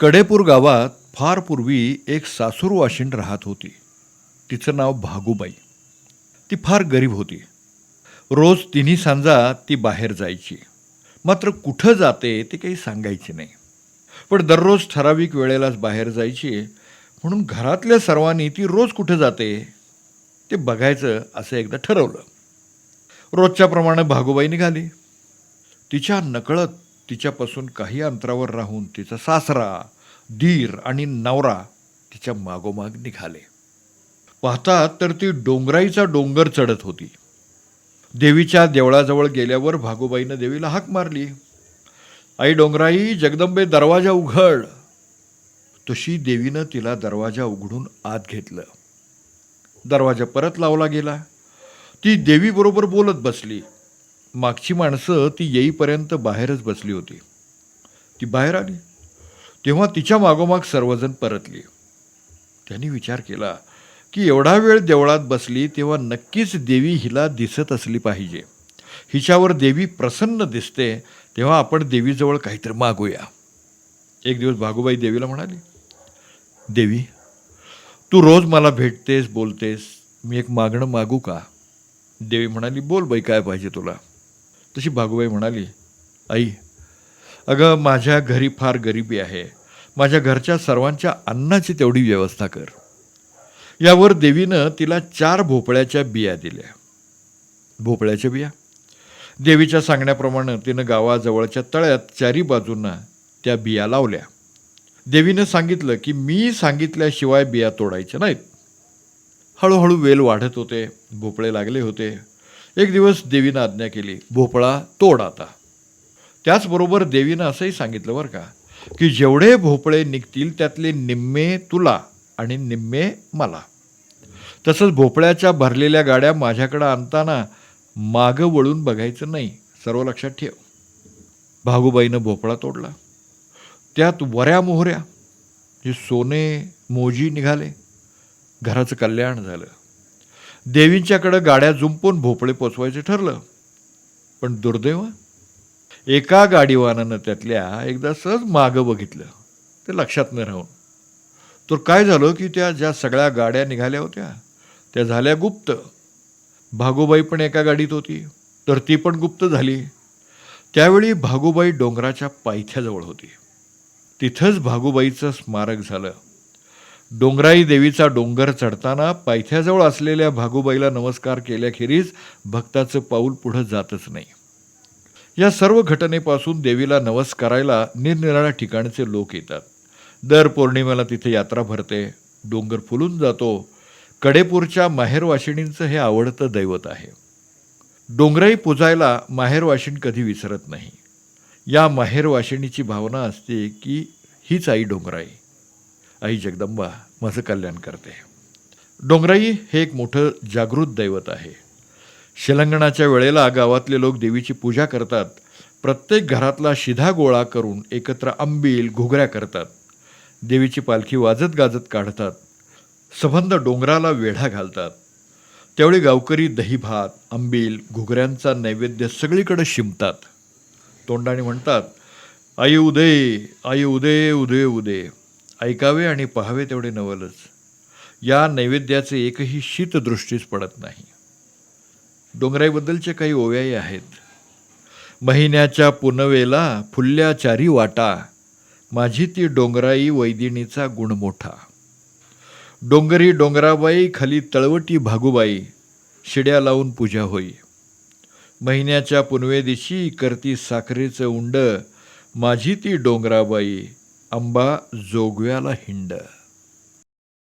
कडेपूर गावात फार पूर्वी एक सासूरवाशिंड राहत होती. तिचं नाव भागूबाई. ती फार गरीब होती. रोज तिन्ही सांजा ती बाहेर जायची. मात्र कुठं जाते ते काही सांगायची नाही. पण दररोज ठराविक वेळेलाच बाहेर जायची. म्हणून घरातल्या सर्वांनी ती रोज कुठं जाते ते बघायचं असं एकदा ठरवलं. रोजच्याप्रमाणे भागूबाई निघाली. तिच्या नकळत तिच्यापासून काही अंतरावर राहून तिचा सासरा दीर आणि नवरा तिच्या मागोमाग निघाले. पाहतात तर ती डोंगराईचा डोंगर चढत होती. देवीच्या देवळाजवळ गेल्यावर भागोबाईनं देवीला हाक मारली. आई डोंगराई जगदंबे दरवाजा उघड. तशी देवीनं तिला दरवाजा उघडून आत घेतलं. दरवाजा परत लावला गेला. ती देवीबरोबर बोलत बसली. मागची माणसं ती येईपर्यंत बाहेरच बसली होती. ती बाहेर आली. तेव्हा तिच्या मागोमाग सर्वजण परतली. त्यांनी विचार केला की एवढा वेळ देवळात बसली तेव्हा नक्कीच देवी हिला दिसत असली पाहिजे. हिच्यावर देवी प्रसन्न दिसते तेव्हा आपण देवीजवळ काहीतरी मागूया. एक दिवस भागूबाई देवीला म्हणाली देवी तू रोज मला भेटतेस बोलतेस मी एक मागणं मागू का? देवी म्हणाली बोल बाई काय पाहिजे तुला? तशी भागुबाई म्हणाली आई अगं माझ्या घरी फार गरिबी आहे. माझ्या घरच्या सर्वांच्या अन्नाची तेवढी व्यवस्था कर. यावर देवीनं तिला चार भोपळ्याच्या बिया दिल्या. भोपळ्याच्या बिया? देवीच्या सांगण्याप्रमाणे तिनं गावाजवळच्या तळ्यात चारी बाजूंना त्या बिया लावल्या. देवीनं सांगितलं की मी सांगितल्याशिवाय बिया तोडायच्या नाहीत. हळूहळू वेल वाढत होते भोपळे लागले होते. एक दिवस देवीनं आज्ञा केली भोपळा तोड आता. त्याचबरोबर देवीनं असंही सांगितलं बरं का की जेवढे भोपळे निघतील त्यातले निम्मे तुला आणि निम्मे मला. तसंच भोपळ्याच्या भरलेल्या गाड्या माझ्याकडं आणताना मागं वळून बघायचं नाही सर्व लक्षात ठेव. भागूबाईनं भोपळा तोडला. त्यात वऱ्या मोहऱ्या हे सोने मोजी निघाले. घराचं कल्याण झालं. देवींच्याकडं गाड्या जुंपून भोपळे पोचवायचं ठरलं. पण दुर्दैव? एका गाडीवानानं त्यातल्या एकदा सहज मागं बघितलं. ते लक्षात न राहून. तर काय झालं की त्या ज्या सगळ्या गाड्या निघाल्या होत्या त्या झाल्या गुप्त. भागोबाई पण एका गाडीत होती तर ती पण गुप्त झाली. त्यावेळी भागोबाई डोंगराच्या पायथ्याजवळ होती. तिथंच भागोबाईचं स्मारक झालं. डोंगराई देवीचा डोंगर चढताना पायथ्याजवळ असलेल्या भागोबाईला नमस्कार केल्याखेरीज भक्ताचं पाऊल पुढं जातच नाही. या सर्व घटनेपासून देवीला नमस्कारायला निरनिराळ्या ठिकाणचे लोक येतात. दर पौर्णिमेला तिथे यात्रा भरते डोंगर फुलून जातो. कडेपूरच्या माहेरवाशिणींचं हे आवडतं दैवत आहे. डोंगराई पुजायला माहेरवाशिण कधी विसरत नाही. या माहेरवाशिणीची भावना असते की हीच आई डोंगराई. आई जगदंबा माझं कल्याण करते. डोंगराई हे एक मोठं जागृत दैवत आहे. शिलंगणाच्या वेळेला गावातले लोक देवीची पूजा करतात. प्रत्येक घरातला शिधा गोळा करून एकत्र आंबील घुगऱ्या करतात. देवीची पालखी वाजत गाजत काढतात. सबंध डोंगराला वेढा घालतात. त्यावेळी गावकरी दहीभात आंबील घुगऱ्यांचा नैवेद्य सगळीकडे शिंपतात तोंडाने म्हणतात आई उदे आई उदे उदे उदे. ऐकावे आणि पाहावे तेवढे नवलच. या नैवेद्याचे एकही शीतदृष्टीच पडत नाही. डोंगराईबद्दलचे काही ओव्याही आहेत. महिन्याच्या पुनवेला फुल्ल्या चारी वाटा माझी ती डोंगराई वैदिणीचा गुण मोठा. डोंगरी डोंगराबाई खाली तळवटी भागुबाई शिड्या लावून पूजा होई. महिन्याच्या पुनवे दिशी करती साखरेचं उंड माझी ती डोंगराबाई अंबा जोगव्याला हिंड.